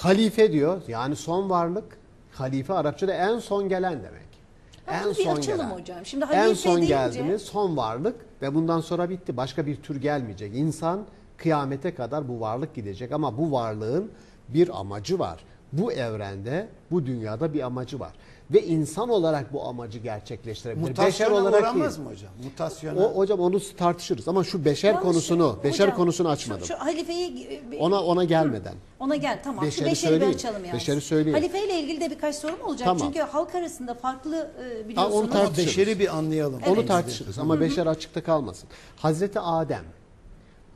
Halife diyor yani son varlık. Halife Arapçada en son gelen demek. Ha, bunu bir açalım hocam. Şimdi en halife son deyince- geldi mi son varlık ve bundan sonra bitti. Başka bir tür gelmeyecek. İnsan kıyamete kadar bu varlık gidecek ama bu varlığın bir amacı var. Bu evrende, bu dünyada bir amacı var. Ve insan olarak bu amacı gerçekleştirebilir. Beşer Mutasyona olarak uğramaz değil. mı hocam? Mutasyona. O hocam onu tartışırız ama şu beşer Yanlış- konusunu, beşer Hocam, konusunu şu- açmadım. Şu, halifeyi e, Ona ona gelmeden. ona gel tamam. Beşeri şu beşeri bir söyleyeyim. açalım yani. Beşeri söyleyeyim. Halife ile ilgili de birkaç sorum olacak. Tamam. Çünkü halk arasında farklı e, onu biliyorsunuz. tartışalım. Ama beşeri bir anlayalım. Onu tartışırız ama beşer açıkta kalmasın. Hazreti Adem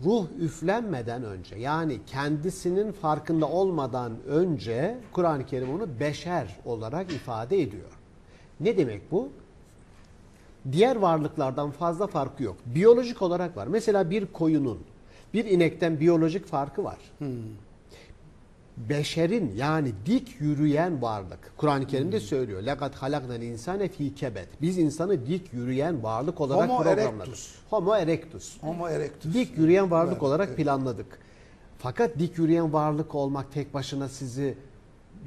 ruh üflenmeden önce yani kendisinin farkında olmadan önce Kur'an-ı Kerim onu beşer olarak ifade ediyor. Ne demek bu? Diğer varlıklardan fazla farkı yok. Biyolojik olarak var. Mesela bir koyunun bir inekten biyolojik farkı var beşerin yani dik yürüyen varlık. Kur'an-ı Kerim'de hmm. söylüyor. Lekat halaknal insane fi kebet. Biz insanı dik yürüyen varlık olarak Homo programladık. Erectus. Homo erectus. Homo erectus. Dik yürüyen varlık evet, olarak evet. planladık. Fakat dik yürüyen varlık olmak tek başına sizi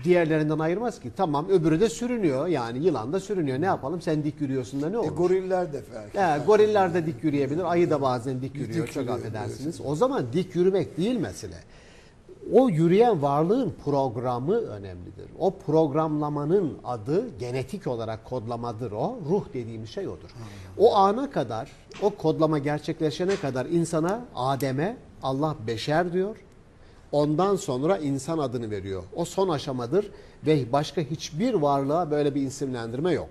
diğerlerinden ayırmaz ki. Tamam öbürü de sürünüyor yani yılan da sürünüyor. Ne yapalım sen dik yürüyorsun da ne e, olur? E, goriller de belki. E, goriller de dik yürüyebilir. Ayı da bazen dik yürüyor. Dik Çok yürüyor, affedersiniz. Diyorsun. O zaman dik yürümek değil mesele. O yürüyen varlığın programı önemlidir. O programlamanın adı genetik olarak kodlamadır o. Ruh dediğimiz şey odur. O ana kadar, o kodlama gerçekleşene kadar insana, Adem'e Allah beşer diyor. Ondan sonra insan adını veriyor. O son aşamadır ve başka hiçbir varlığa böyle bir isimlendirme yok.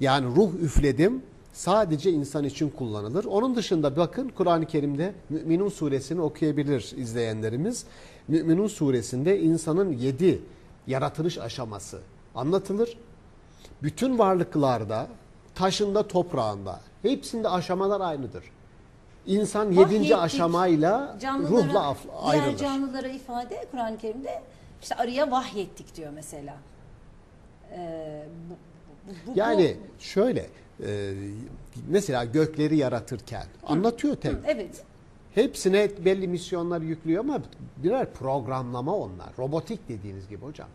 Yani ruh üfledim sadece insan için kullanılır. Onun dışında bakın Kur'an-ı Kerim'de Müminun suresini okuyabilir izleyenlerimiz. Müminun suresinde insanın yedi yaratılış aşaması anlatılır. Bütün varlıklarda, taşında, toprağında hepsinde aşamalar aynıdır. İnsan yedinci Vahyettik. aşamayla Canlılara, ruhla af- Diğer ayrılır. canlılara ifade Kur'an-ı Kerim'de işte arıya vahyettik diyor mesela. Ee, bu, bu- bu- Yani şöyle e, mesela gökleri yaratırken anlatıyor bu- tek. evet. Hepsine belli misyonlar yüklüyor ama birer programlama onlar. Robotik dediğiniz gibi hocam.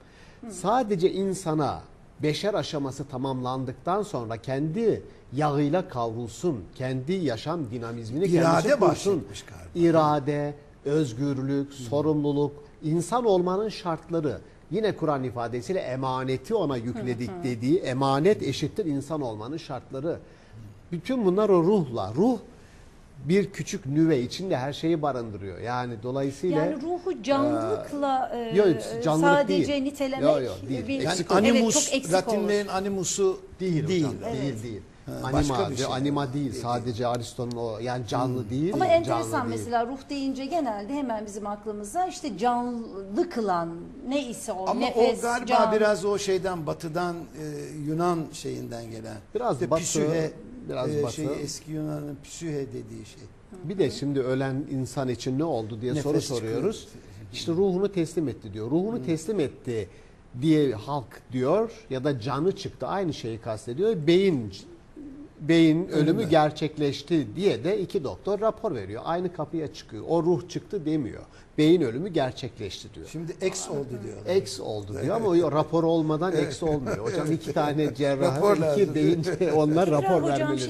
Sadece insana beşer aşaması tamamlandıktan sonra kendi yağıyla kavrulsun, kendi yaşam dinamizmini İrade kendisi kursun. İrade, özgürlük, sorumluluk, insan olmanın şartları. Yine Kur'an ifadesiyle emaneti ona yükledik dediği emanet eşittir insan olmanın şartları. Bütün bunlar o ruhla. Ruh bir küçük nüve içinde her şeyi barındırıyor. Yani dolayısıyla Yani ruhu canlılıkla e, Yok, canlılık sadece değil. nitelemek Yok, yok, değil. bir- Yani Eksik evet, animus, çok eksik Latinlerin olur. animusu değil, değil. hocam, değil Evet. değil. Anima, başka bir şey. anima değil. Sadece Aristo'nun o yani canlı değil. Ama canlı enteresan değil. mesela ruh deyince genelde hemen bizim aklımıza işte canlı kılan ne ise o Ama nefes, o galiba can. biraz o şeyden batıdan e, Yunan şeyinden gelen. Biraz İşte batı, psühe, biraz e, batı. Şey, eski Yunan'ın psühe dediği şey. Bir de şimdi ölen insan için ne oldu diye Nefes soru çıkıyor. soruyoruz. İşte ruhunu teslim etti diyor. Ruhunu teslim etti diye halk diyor ya da canı çıktı aynı şeyi kastediyor. Beyin beyin ölümü gerçekleşti diye de iki doktor rapor veriyor. Aynı kapıya çıkıyor. O ruh çıktı demiyor. Beyin ölümü gerçekleşti diyor. Şimdi ex oldu diyorlar. X oldu diyor ama o rapor olmadan X olmuyor. Hocam iki tane cerrah, Rapor lazım. iki beyin onlar rapor Hocam vermeleri şey